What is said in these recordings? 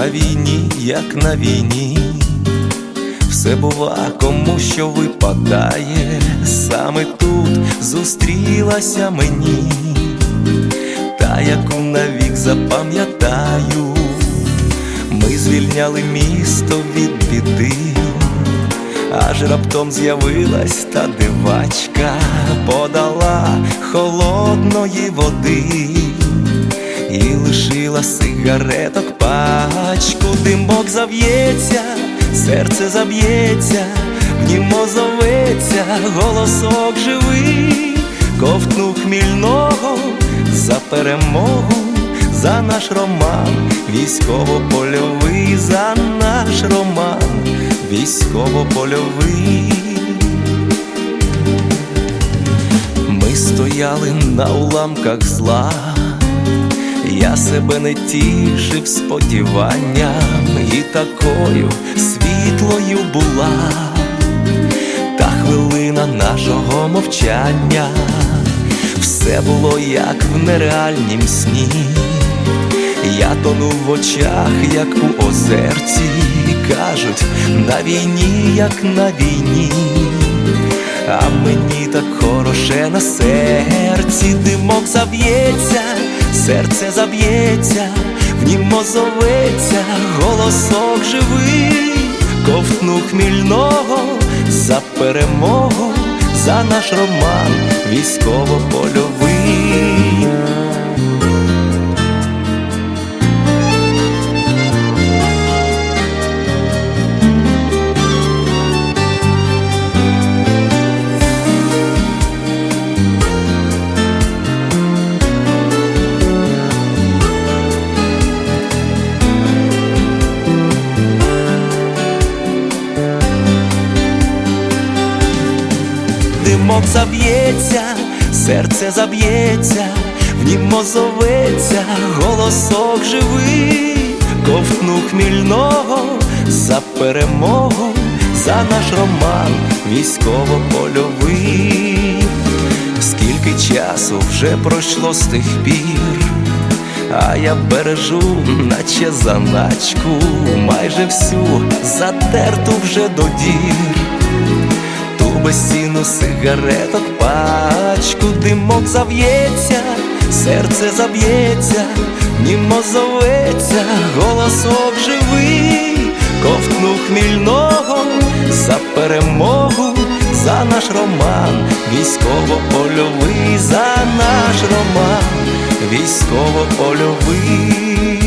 на війні, як на війні, все бува, кому що випадає, саме тут зустрілася мені, та яку навік запам'ятаю, ми звільняли місто від біди. Аж раптом з'явилась та дивачка, подала холодної води. І лишила сигареток пачку, димок зав'ється, серце заб'ється, в нім озоветься голосок живий, ковтнув хмільного за перемогу, за наш роман, військово-польовий, за наш роман, військово-польовий. Ми стояли на уламках зла, я себе не тішив сподіванням, і такою світлою була. Та хвилина нашого мовчання, все було як в нереальнім сні. Я тонув в очах, як у озерці, кажуть, на війні, як на війні, а мені так хороше на серці, димок заб'ється, серце заб'ється, в нім озоветься, голосок живий, ковтну хмільного за перемогу, за наш роман військово-польовий. Заб'ється, серце заб'ється, в нім озоветься, голосок живий, ковтну хмільного за перемогу, за наш роман військово-польовий. Скільки часу вже пройшло з тих пір, а я бережу, наче заначку, майже всю затерту вже до дір ту безцінну сигареток пачку, димок зав'ється, серце заб'ється, німо зоветься, голосок живий, ковтну хмільного за перемогу, за наш роман, військово-польовий, за наш роман, військово-польовий.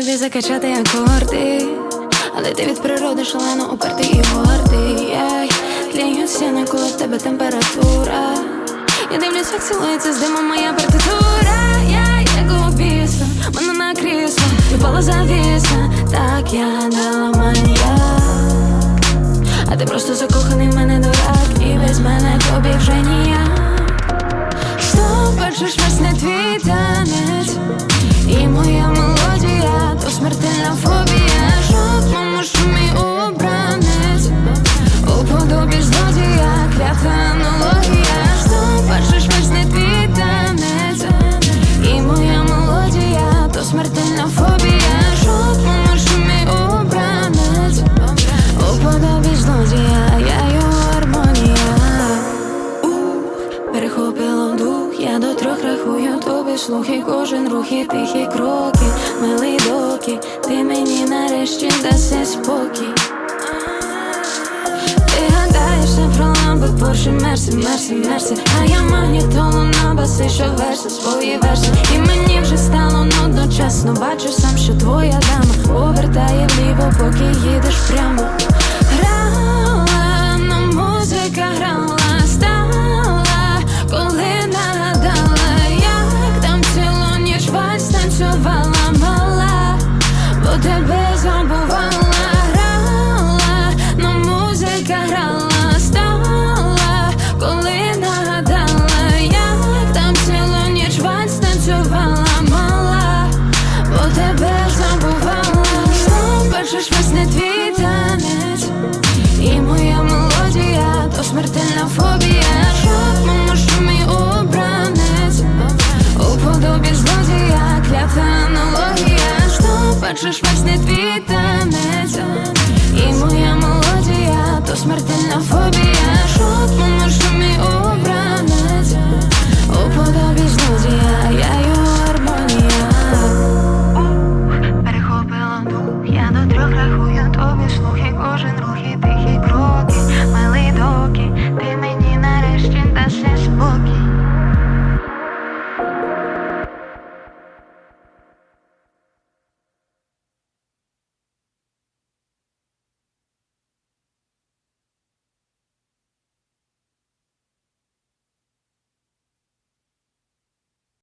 Тобі закачати акорди, але ти від природи шалено упертий і гордий. Яй, тліють стіни, коли в тебе температура. Я дивлюсь, як цілується з димом моя партитура. Я як обісна, мене на крісло, впала завісна, так я дала маньяк. А ти просто закоханий в мене дурак, і без мене тобі вже ніяк. Що бачиш весь не твій танець І моя мелодія, то смертельна фобія. Жодному шумі обранець. У подобі злодія, клята мені нарешті даси спокій. Ти гадаєшся про ламби, Порше, мерси, мерси, мерси А я магнітолу на баси, що верси свої верси І мені вже стало нудно чесно Бачиш сам, що твоя дама Повертає вліво, поки їдеш прямо Пишешь весне твій